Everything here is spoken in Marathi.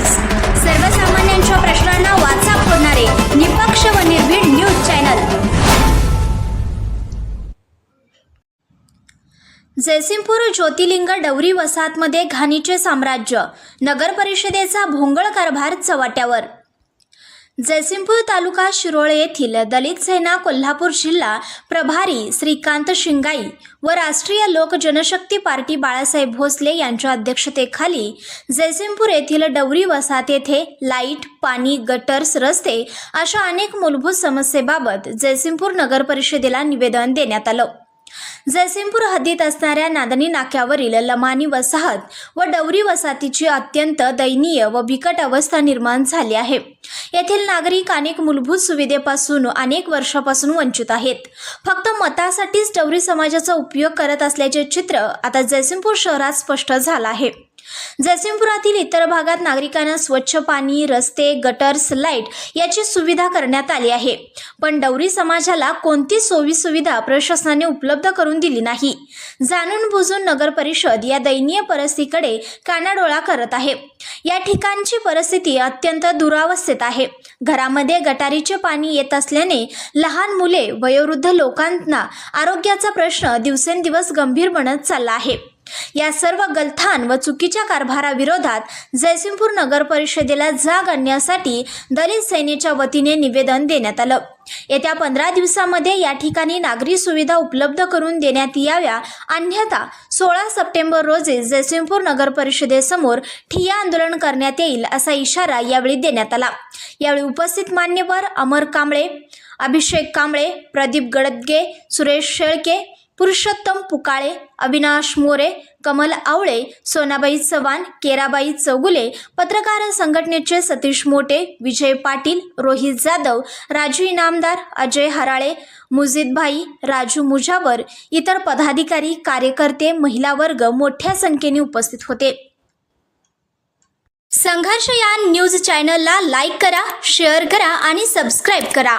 न्यूज सर्वसामान्यांच्या प्रश्नांना वाचा फोडणारे निपक्ष व निर्भीड न्यूज चॅनल. जयसिंगपूर ज्योतिलिंग डवरी वसाहतमध्ये घाणीचे साम्राज्य. नगरपरिषदेचा भोंगळ कारभार चव्हाट्यावर. जयसिंगपूर तालुका शिरोळे येथील दलित सेना कोल्हापूर जिल्हा प्रभारी श्रीकांत शिंगाई व राष्ट्रीय लोक जनशक्ती पार्टी बाळासाहेब भोसले यांच्या अध्यक्षतेखाली जयसिंगपूर येथील डवरी वसाहत येथे लाइट पाणी गटर्स रस्ते अशा अनेक मूलभूत समस्येबाबत जयसिंगपूर नगर परिषदेला निवेदन देण्यात आलं. जयसिंगपूर हद्दीत असणाऱ्या नांदणी नाक्यावरील लमानी वसाहत व डवरी वसाहतीची अत्यंत दयनीय व बिकट अवस्था निर्माण झाली आहे. येथील नागरिक अनेक मूलभूत सुविधेपासून अनेक वर्षापासून वंचित आहेत. फक्त मतासाठीच डवरी समाजाचा उपयोग करत असल्याचे चित्र आता जयसिंगपूर शहरात स्पष्ट झालं आहे. जयसिंगपुरातील इतर भागात नागरिकांना स्वच्छ पाणी रस्ते गटर्स लाइट याची सुविधा करण्यात आली आहे. पण डवरी समाजाला कोणती सोयी सुविधा प्रशासनाने उपलब्ध करून दिली नाही? जाणून बुजून नगर परिषद या दयनीय परिस्थितीकडे कानाडोळा करत आहे. या ठिकाणची परिस्थिती अत्यंत दुरावस्थेत आहे. घरामध्ये गटारीचे पाणी येत असल्याने लहान मुले वयोवृद्ध लोकांना आरोग्याचा प्रश्न दिवसेंदिवस गंभीर बनत चालला आहे. या सर्व गलथान व चुकीच्या कारभाराविरोधात जयसिंगपूर नगर परिषदेला जाग आणण्यासाठी दलित सेनेच्या वतीने निवेदन देण्यात आलं. येत्या पंधरा दिवसामध्ये या ठिकाणी नागरी सुविधा उपलब्ध करून देण्यात याव्या. अन्यथा सोळा सप्टेंबर रोजी जयसिंगपूर नगर परिषदेसमोर ठिय्या आंदोलन करण्यात येईल असा इशारा यावेळी देण्यात आला. यावेळी उपस्थित मान्यवर अमर कांबळे अभिषेक कांबळे प्रदीप गडदगे सुरेश शेळके पुरुषोत्तम पुकाळे अविनाश मोरे कमल आवळे सोनाबाई चव्हाण केराबाई चौगुले पत्रकार संघटनेचे सतीश मोटे विजय पाटील रोहित जाधव राजू इनामदार अजय हराळे मुजिदभाई राजू मुजावर इतर पदाधिकारी कार्यकर्ते महिला वर्ग मोठ्या संख्येने उपस्थित होते. संघर्ष या न्यूज चॅनलला लाईक करा शेअर करा आणि सबस्क्राईब करा.